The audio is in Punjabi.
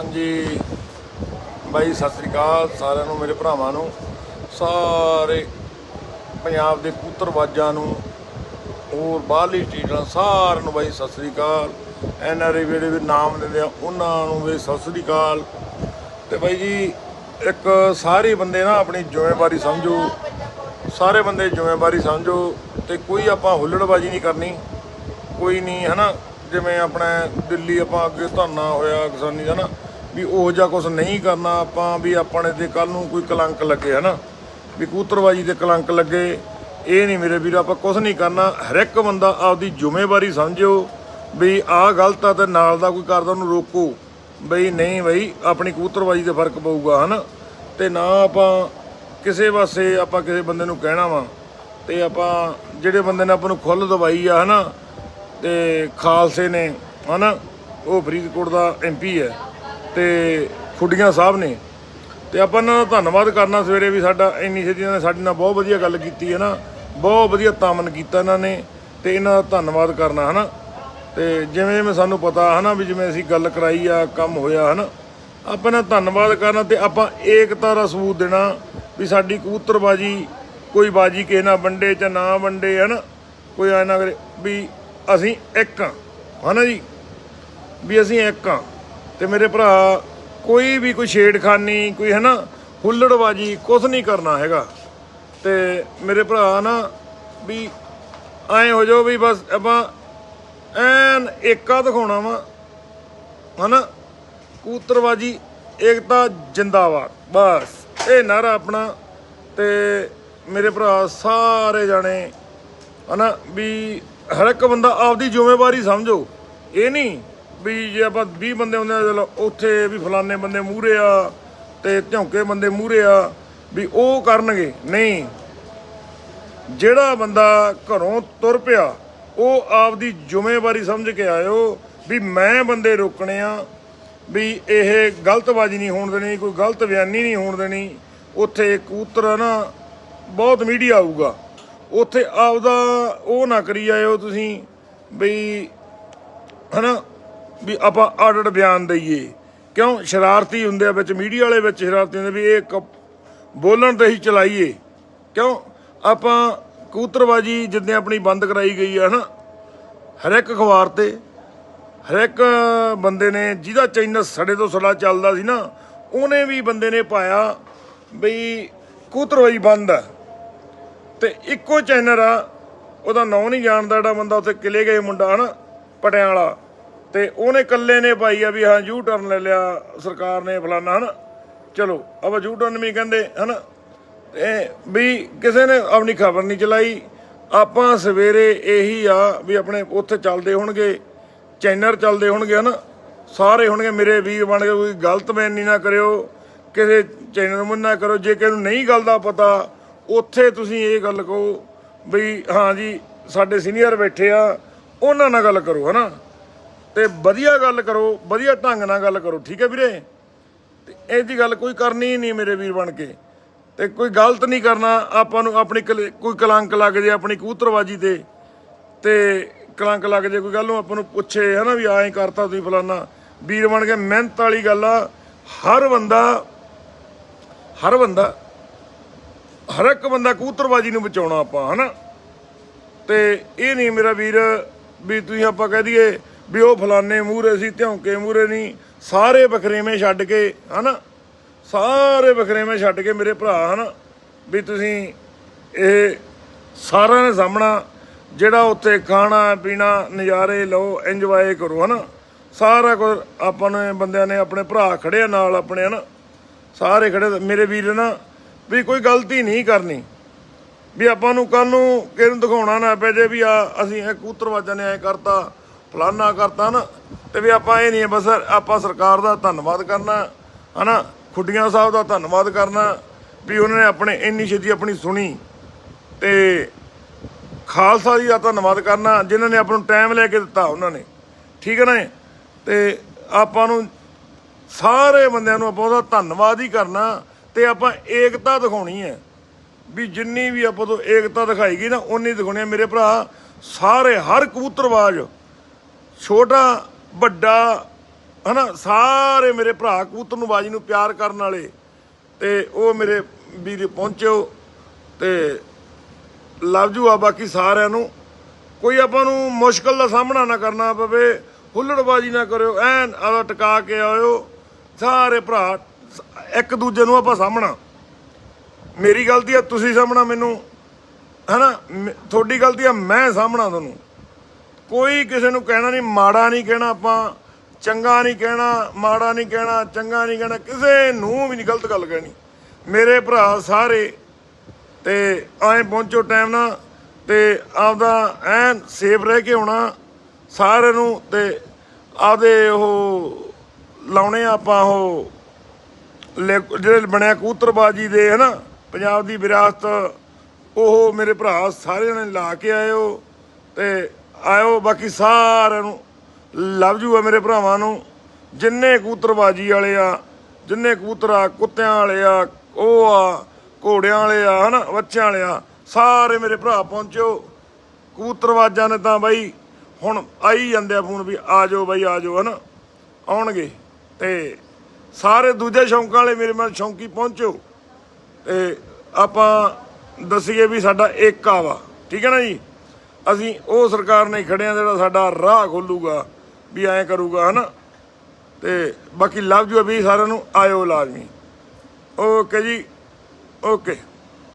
ਹਾਂਜੀ। ਬਾਈ, ਸਤਿ ਸ੍ਰੀ ਅਕਾਲ ਸਾਰਿਆਂ ਨੂੰ, ਮੇਰੇ ਭਰਾਵਾਂ ਨੂੰ। ਸਾਰੇ ਪੰਜਾਬ ਦੇ ਕੂਤਰਵਾਜਾਂ ਨੂੰ, ਹੋਰ ਬਾਹਰਲੀ ਸਟੇਟਾਂ ਸਾਰਿਆਂ ਨੂੰ ਬਾਈ, ਸਤਿ ਸ੍ਰੀ ਅਕਾਲ। ਐਨ ਆਰ ਆਈ ਜਿਹੜੇ ਵੀ ਨਾਮ ਦਿੰਦੇ ਆ, ਉਹਨਾਂ ਨੂੰ ਵੀ ਸਤਿ ਸ੍ਰੀ ਅਕਾਲ। ਤੇ ਬਾਈ ਜੀ, ਇੱਕ ਸਾਰੇ ਬੰਦੇ ਨਾ ਆਪਣੀ ਜ਼ਿੰਮੇਵਾਰੀ ਸਮਝੋ। ਸਾਰੇ ਬੰਦੇ ਜ਼ਿੰਮੇਵਾਰੀ ਸਮਝੋ ਤੇ ਕੋਈ ਆਪਾਂ ਹੁੱਲੜਬਾਜੀ ਨਹੀਂ ਕਰਨੀ। ਕੋਈ ਨਹੀਂ, ਹਨਾ? ਜਿਵੇਂ ਆਪਣਾ ਦਿੱਲੀ ਆਪਾਂ ਅੱਗੇ ਧਰਨਾ ਹੋਇਆ ਕਿਸਾਨੀ ਦਾ ਨਾ ਵੀ ਉਹ ਜਿਹਾ ਕੁਝ ਨਹੀਂ ਕਰਨਾ, ਆਪਾਂ ਵੀ ਆਪਣੇ ਤੇ ਕੱਲ ਨੂੰ ਕੋਈ ਕਲੰਕ ਲੱਗੇ, ਹਨਾ? ਵੀ ਕੂਤਰਬਾਜੀ ਤੇ ਕਲੰਕ ਲੱਗੇ, ਇਹ ਨਹੀਂ ਮੇਰੇ ਵੀਰ, ਆਪਾਂ ਕੁਝ ਨਹੀਂ ਕਰਨਾ। ਹਰ ਇੱਕ ਬੰਦਾ ਆਪਦੀ ਜ਼ਿੰਮੇਵਾਰੀ ਸਮਝਿਓ ਵੀ ਆਹ ਗਲਤ ਆ ਤੇ ਨਾਲ ਦਾ ਕੋਈ ਕਰਦਾ ਉਹਨੂੰ ਰੋਕੋ। ਬਈ ਨਹੀਂ ਬਈ, ਆਪਣੀ ਕੂਤਰਬਾਜੀ ਤੇ ਫ਼ਰਕ ਪਊਗਾ, ਹਨਾ? ਤੇ ਨਾ ਆਪਾਂ ਕਿਸੇ ਪਾਸੇ ਆਪਾਂ ਕਿਸੇ ਬੰਦੇ ਨੂੰ ਕਹਿਣਾ ਵਾ, ਤੇ ਆਪਾਂ ਜਿਹੜੇ ਬੰਦੇ ਨੇ ਆਪਾਂ ਨੂੰ ਖੁੱਲ ਦਵਾਈ ਆ, ਹਨਾ? ਤੇ ਖਾਲਸੇ ਨੇ, ਹਨਾ? ਉਹ ਫਰੀਦਕੋਟ ਦਾ ਐਮਪੀ ਹੈ। ਤੇ ਖੁੱਡੀਆਂ ਸਾਹਿਬ ਨੇ। ਤੇ ਆਪਾਂ ਇਹਨਾਂ ਦਾ ਧੰਨਵਾਦ ਕਰਨਾ ਸਵੇਰੇ ਵੀ ਸਾਡਾ, ਇੰਨੀ ਛੇਤੀ ਇਹਨਾਂ ਨੇ ਸਾਡੇ ਨਾਲ ਬਹੁਤ ਵਧੀਆ ਗੱਲ ਕੀਤੀ ਹੈ ਨਾ। ਬਹੁਤ ਵਧੀਆ ਤਾਮਨ ਕੀਤਾ ਇਹਨਾਂ ਨੇ ਤੇ ਇਹਨਾਂ ਦਾ ਧੰਨਵਾਦ ਕਰਨਾ, ਹਨਾ। ਤੇ ਜਿਵੇਂ ਜਿਵੇਂ ਸਾਨੂੰ ਪਤਾ, ਹਨਾ, ਵੀ ਜਿਵੇਂ ਅਸੀਂ ਗੱਲ ਕਰਾਈ ਆ, ਕੰਮ ਹੋਇਆ, ਹਨਾ। ਆਪਾਂ ਇਹਨਾਂ ਦਾ ਧੰਨਵਾਦ ਕਰਨਾ ਤੇ ਆਪਾਂ ਏਕਤਾ ਦਾ ਸਬੂਤ ਦੇਣਾ ਵੀ ਸਾਡੀ ਕਬੂਤਰਬਾਜੀ ਕੋਈ ਬਾਜੀ ਕਿਸੇ ਨਾਲ ਵੰਡੇ ਜਾਂ ਨਾ ਵੰਡੇ, ਹਨਾ। ਕੋਈ ਐ ਨਾ ਕਰੇ ਵੀ ਅਸੀਂ ਇੱਕ ਹਾਂ। ਹਨਾ ਜੀ? ਵੀ ਅਸੀਂ ਇੱਕ ਹਾਂ। ਤੇ ਮੇਰੇ ਭਰਾ, ਕੋਈ ਵੀ ਕੋਈ ਛੇੜਖਾਨੀ, ਕੋਈ ਹੈ ਨਾ ਹੁੱਲੜਬਾਜੀ ਕੁਝ ਨਹੀਂ ਕਰਨਾ ਹੈਗਾ। ਤੇ ਮੇਰੇ ਭਰਾ ਨਾ ਵੀ ਐ ਹੋ ਜਾਓ ਵੀ ਬਸ ਆਪਾਂ ਐਨ ਏਕਾ ਦਿਖਾਉਣਾ ਵਾ, ਹਨਾ। ਕੂਤਰਬਾਜੀ, ਏਕਤਾ, ਜਿੰਦਾਬਾਦ। ਬਸ, ਇਹ ਨਾਰਾ ਆਪਣਾ ਤੇ ਮੇਰੇ ਭਰਾ ਸਾਰੇ ਜਾਣੇ, ਹਨਾ, ਵੀ ਹਰ ਇੱਕ ਬੰਦਾ ਆਪਦੀ ਜ਼ਿੰਮੇਵਾਰੀ ਸਮਝੋ। ਇਹ ਨਹੀਂ ਵੀ ਜੇ ਆਪਾਂ 20 ਬੰਦੇ ਹੁੰਦੇ ਆ, ਚਲੋ ਉੱਥੇ ਵੀ ਫਲਾਣੇ ਬੰਦੇ ਮੂਹਰੇ ਆ ਤੇ ਝੌਂਕੇ ਬੰਦੇ ਮੂਹਰੇ ਆ, ਵੀ ਉਹ ਕਰਨਗੇ। ਨਹੀਂ। ਜਿਹੜਾ ਬੰਦਾ ਘਰੋਂ ਤੁਰ ਪਿਆ, ਉਹ ਆਪਦੀ ਜ਼ਿੰਮੇਵਾਰੀ ਸਮਝ ਕੇ ਆਇਓ ਵੀ ਮੈਂ ਬੰਦੇ ਰੋਕਣੇ ਆ, ਵੀ ਇਹ ਗਲਤਬਾਜ਼ੀ ਨਹੀਂ ਹੋਣ ਦੇਣੀ, ਕੋਈ ਗਲਤ ਬਿਆਨੀ ਨਹੀਂ ਹੋਣ ਦੇਣੀ। ਉੱਥੇ ਕਬੂਤਰ ਨਾ, ਬਹੁਤ ਮੀਡੀਆ ਆਊਗਾ। ਉੱਥੇ ਆਪਦਾ ਉਹ ਨਾ ਕਰੀ ਆਇਓ ਤੁਸੀਂ ਵੀ, ਹਨਾ ਵੀ ਆਪਾਂ ਆਡਡ ਬਿਆਨ ਦਈਏ। ਕਿਉਂ? ਸ਼ਰਾਰਤੀ ਹੁੰਦੇ ਆ ਵਿੱਚ, ਮੀਡੀਆ ਵਾਲੇ ਵਿੱਚ ਸ਼ਰਾਰਤੀ ਹੁੰਦੇ ਵੀ ਇਹ ਕ- ਬੋਲਣ ਤੇ ਹੀ ਚਲਾਈਏ। ਕਿਉਂ? ਆਪਾਂ ਕਬੂਤਰਬਾਜੀ ਜਿੱਦਾਂ ਆਪਣੀ ਬੰਦ ਕਰਾਈ ਗਈ ਆ, ਹਨਾ? ਹਰ ਇੱਕ ਅਖਬਾਰ ਤੇ ਹਰ ਇੱਕ ਬੰਦੇ ਨੇ ਜਿਹਦਾ ਚੈਨਲ ਸਾਡੇ ਤੋਂ ਸੜਾ ਚੱਲਦਾ ਸੀ ਨਾ, ਉਹਨੇ ਵੀ ਬੰਦੇ ਨੇ ਪਾਇਆ ਬਈ ਕਬੂਤਰਬਾਜੀ ਬੰਦ ਆ। ਤੇ ਇੱਕੋ ਚੈਨਲ ਆ, ਉਹਦਾ ਨਾਂ ਨਹੀਂ ਜਾਣਦਾ ਜਿਹੜਾ ਬੰਦਾ ਉੱਥੇ ਕਿਲੇ ਗਏ ਮੁੰਡਾ, ਹਨਾ? ਪਟਿਆਂ ਵਾਲਾ ਤੇ ਉਹਨੇ ਇਕੱਲੇ ਨੇ ਪਾਈ ਆ ਵੀ ਹਾਂ ਯੂ ਟਰਨ ਲੈ ਲਿਆ ਸਰਕਾਰ ਨੇ ਫਲਾਨਾ, ਹਨਾ? ਚਲੋ, ਆਪਾਂ ਯੂ ਟਰਨ ਵੀ ਕਹਿੰਦੇ, ਹਨਾ? ਤੇ ਵੀ ਕਿਸੇ ਨੇ ਆਪਣੀ ਖਬਰ ਨਹੀਂ ਚਲਾਈ। ਆਪਾਂ ਸਵੇਰੇ ਇਹੀ ਆ ਵੀ ਆਪਣੇ ਉੱਥੇ ਚੱਲਦੇ ਹੋਣਗੇ, ਚੈਨਲ ਚੱਲਦੇ ਹੋਣਗੇ, ਹਨਾ? ਸਾਰੇ ਹੋਣਗੇ, ਮੇਰੇ ਵੀਰ ਬਣ ਕੇ ਕੋਈ ਗਲਤ ਬਿਆਨੀ ਨਾ ਕਰਿਓ, ਕਿਸੇ ਚੈਨਲ ਨੂੰ ਨਾ ਕਰੋ ਜੇ ਕਿਸੇ ਨੂੰ ਨਹੀਂ ਗੱਲ ਦਾ ਪਤਾ, ਉੱਥੇ ਤੁਸੀਂ ਇਹ ਗੱਲ ਕਹੋ ਵੀ ਹਾਂ ਜੀ, ਸਾਡੇ ਸੀਨੀਅਰ ਬੈਠੇ ਆ, ਉਹਨਾਂ ਨਾਲ ਗੱਲ ਕਰੋ, ਹਨਾ? ਤੇ ਵਧੀਆ ਗੱਲ ਕਰੋ, ਵਧੀਆ ਢੰਗ ਨਾਲ ਗੱਲ ਕਰੋ, ਠੀਕ ਹੈ ਵੀਰੇ? ਤੇ ਇਹਦੀ ਗੱਲ ਕੋਈ ਕਰਨੀ ਹੀ ਨਹੀਂ ਮੇਰੇ ਵੀਰ ਬਣ ਕੇ। ਤੇ ਕੋਈ ਗਲਤ ਨਹੀਂ ਕਰਨਾ, ਆਪਾਂ ਨੂੰ ਆਪਣੀ ਕਲ- ਕੋਈ ਕਲੰਕ ਲੱਗ ਜੇ ਆਪਣੀ ਕਬੂਤਰਬਾਜੀ ਤੇ। ਤੇ ਕਲੰਕ ਲੱਗ ਜੇ ਕੋਈ ਗੱਲ ਨੂੰ ਆਪਾਂ ਨੂੰ ਪੁੱਛੇ, ਹਨਾ ਵੀ ਐਂ ਕਰਤਾ ਤੁਸੀਂ ਫਲਾਨਾ। ਵੀਰ ਬਣ ਕੇ ਮਿਹਨਤ ਵਾਲੀ ਗੱਲ ਆ। ਹਰ ਬੰਦਾ ਹਰ ਬੰਦਾ, ਹਰ ਇੱਕ ਬੰਦਾ ਕਬੂਤਰਬਾਜੀ ਨੂੰ ਬਚਾਉਣਾ ਆਪਾਂ, ਹਨਾ? ਤੇ ਇਹ ਨਹੀਂ ਮੇਰਾ ਵੀਰ, ਵੀ ਤੁਸੀਂ ਆਪਾਂ ਕਹਿ ਦਈਏ ਵੀ ਉਹ ਫਲਾਣੇ ਮੂਹਰੇ ਸੀ, ਧੌਂਕੇ ਮੂਹਰੇ ਨਹੀਂ, ਸਾਰੇ ਬਖਰੇਵੇਂ ਛੱਡ ਕੇ, ਹਨਾ? ਸਾਰੇ ਬਖਰੇਵੇਂ ਛੱਡ ਕੇ ਮੇਰੇ ਭਰਾ, ਹਨਾ? ਵੀ ਤੁਸੀਂ ਇਹ ਸਾਰਿਆਂ ਨੇ ਸਾਹਮਣਾ ਜਿਹੜਾ ਉੱਥੇ ਖਾਣਾ, ਪੀਣਾ, ਨਜ਼ਾਰੇ ਲਓ ਇੰਜੋਏ ਕਰੋ, ਹਨਾ? ਸਾਰਾ ਕੁਝ ਆਪਾਂ ਨੇ ਬੰਦਿਆਂ ਨੇ ਆਪਣੇ ਭਰਾ ਖੜੇ ਨਾਲ ਆਪਣੇ, ਹਨਾ? ਸਾਰੇ ਖੜੇ ਮੇਰੇ ਵੀਰ ਨਾ, ਵੀ ਕੋਈ ਗਲਤੀ ਨਹੀਂ ਕਰਨੀ। ਵੀ ਆਪਾਂ ਨੂੰ ਕੱਲ ਨੂੰ ਕਿਸੇ ਦਿਖਾਉਣਾ ਨਾ ਪੈ ਜੇ ਵੀ ਆ, ਅਸੀਂ ਇਹ ਕੂਤਰਵਾਜਾਂ ਨੇ ਐ ਕਰਤਾ ਫਲਾਨਾ ਕਰਤਾ ਨਾ ਤੇ ਵੀ ਆਪਾਂ ਇਹ ਨਹੀਂ ਬਸ ਆਪਾਂ ਸਰਕਾਰ ਦਾ ਧੰਨਵਾਦ ਕਰਨਾ, ਹਨਾ? ਖੁੱਡੀਆਂ ਸਾਹਿਬ ਦਾ ਧੰਨਵਾਦ ਕਰਨਾ ਵੀ ਉਹਨਾਂ ਨੇ ਆਪਣੇ ਇੰਨੀ ਛੇਤੀ ਆਪਣੀ ਸੁਣੀ ਤੇ ਖਾਲਸਾ ਜੀ ਦਾ ਧੰਨਵਾਦ ਕਰਨਾ, ਜਿਨ੍ਹਾਂ ਨੇ ਆਪਾਂ ਨੂੰ ਟਾਈਮ ਲੈ ਕੇ ਦਿੱਤਾ ਉਹਨਾਂ ਨੇ। ਠੀਕ ਹੈ ਨਾ ਤੇ ਆਪਾਂ ਨੂੰ ਸਾਰੇ ਬੰਦਿਆਂ ਨੂੰ ਆਪਾਂ ਉਹਦਾ ਧੰਨਵਾਦ ਹੀ ਕਰਨਾ ਤੇ ਆਪਾਂ ਏਕਤਾ ਦਿਖਾਉਣੀ ਹੈ। ਵੀ ਜਿੰਨੀ ਵੀ ਆਪਾਂ ਤੋਂ ਏਕਤਾ ਦਿਖਾਈ ਗਈ ਨਾ ਉਨੀ ਦਿਖਾਉਣੀ ਹੈ। ਮੇਰੇ ਭਰਾ, ਸਾਰੇ ਹਰ ਕਬੂਤਰਵਾਜ਼ ਛੋਟਾ, ਵੱਡਾ, ਹਨਾ, ਸਾਰੇ ਮੇਰੇ ਭਰਾ ਕਬੂਤਰ ਨੂੰ ਬਾਜੀ ਨੂੰ ਪਿਆਰ ਕਰਨ ਵਾਲੇ ਤੇ ਉਹ ਮੇਰੇ ਵੀਰ ਪਹੁੰਚਿਓ ਤੇ ਲਵ ਜੂ ਆ ਬਾਕੀ ਸਾਰਿਆਂ ਨੂੰ। ਕੋਈ ਆਪਾਂ ਨੂੰ ਮੁਸ਼ਕਲ ਦਾ ਸਾਹਮਣਾ ਨਾ ਕਰਨਾ ਪਵੇ, ਹੁੱਲੜਬਾਜੀ ਨਾ ਕਰਿਓ, ਐਨ ਆਦਾ ਟਿਕਾ ਕੇ ਆਇਓ। ਸਾਰੇ ਭਰਾ ਇੱਕ ਦੂਜੇ ਨੂੰ ਆਪਾਂ ਸਾਹਮਣਾ। ਮੇਰੀ ਗਲਤੀ ਆ, ਤੁਸੀਂ ਸਾਹਮਣਾ ਮੈਨੂੰ। ਹਨਾ, ਮ- ਤੁਹਾਡੀ ਗਲਤੀ ਆ, ਮੈਂ ਸਾਹਮਣਾ ਤੁਹਾਨੂੰ। ਕੋਈ ਕਿਸੇ ਨੂੰ ਕਹਿਣਾ ਨਹੀਂ, ਮਾੜਾ ਨਹੀਂ ਕਹਿਣਾ ਆਪਾਂ, ਚੰਗਾ ਨਹੀਂ ਕਹਿਣਾ, ਮਾੜਾ ਨਹੀਂ ਕਹਿਣਾ, ਚੰਗਾ ਨਹੀਂ ਕਹਿਣਾ, ਕਿਸੇ ਨੂੰ ਵੀ ਨਹੀਂ, ਗਲਤ ਗੱਲ ਕਹਿਣੀ। ਮੇਰੇ ਭਰਾ ਸਾਰੇ, ਤੇ ਐਂ ਪਹੁੰਚੋ ਟਾਈਮ ਨਾਲ, ਤੇ ਆਪਦਾ ਐਨ ਸੇਫ ਰਹਿ ਕੇ ਆਉਣਾ, ਸਾਰਿਆਂ ਨੂੰ, ਤੇ ਆਪਦੇ ਉਹ ਲਾਉਣੇ ਆ ਆਪਾਂ ਉਹ, ਲੈ- ਜਿਹੜੇ ਬਣਿਆ ਕੂਤਰਬਾਜ਼ੀ ਦੇ, ਹਨਾ? ਪੰਜਾਬ ਦੀ ਵਿਰਾਸਤ, ਉਹ ਮੇਰੇ ਭਰਾ ਸਾਰਿਆਂ ਨੇ ਲਾ ਕੇ ਆਇਓ, ਤੇ ਆਇਓ ਬਾਕੀ ਸਾਰਿਆਂ ਨੂੰ ਲਵ ਜੂ ਆ ਮੇਰੇ ਭਰਾਵਾਂ ਨੂੰ। ਜਿੰਨੇ ਕਬੂਤਰਬਾਜੀ ਵਾਲੇ ਆ, ਜਿੰਨੇ ਕਬੂਤਰ ਆ, ਕੁੱਤਿਆਂ ਵਾਲੇ ਆ, ਉਹ ਆ, ਘੋੜਿਆਂ ਵਾਲੇ ਆ, ਹਨਾ, ਬੱਚਿਆਂ ਵਾਲੇ ਆ, ਸਾਰੇ ਮੇਰੇ ਭਰਾ ਪਹੁੰਚੋ ਕਬੂਤਰਵਾਜਾਂ ਨੇ ਤਾਂ ਬਾਈ ਹੁਣ ਆਈ ਜਾਂਦੇ ਆ ਫੋਨ ਵੀ, ਆ ਜਾਓ ਬਾਈ, ਆ ਜਾਓ, ਹਨਾ। ਆਉਣਗੇ ਤੇ ਸਾਰੇ ਦੂਜੇ ਸ਼ੌਂਕਾਂ ਵਾਲੇ ਮੇਰੇ ਨਾਲ ਸ਼ੌਂਕੀ ਪਹੁੰਚੋ ਤੇ ਆਪਾਂ ਦੱਸੀਏ ਵੀ ਸਾਡਾ ਏਕਾ ਵਾ, ਠੀਕ ਹੈ ਨਾ ਜੀ? ਅਸੀਂ ਉਹ ਸਰਕਾਰ ਨਹੀਂ ਖੜਿਆ ਜਿਹੜਾ ਸਾਡਾ ਰਾਹ ਖੋਲੂਗਾ ਵੀ ਐਂ ਕਰੂਗਾ, ਹਨਾ? ਤੇ ਬਾਕੀ ਲਵ ਜੂ ਵੀ ਸਾਰਿਆਂ ਨੂੰ, ਆਇਓ ਲਾਜ਼ਮੀ। ਓਕੇ ਜੀ, ਓਕੇ।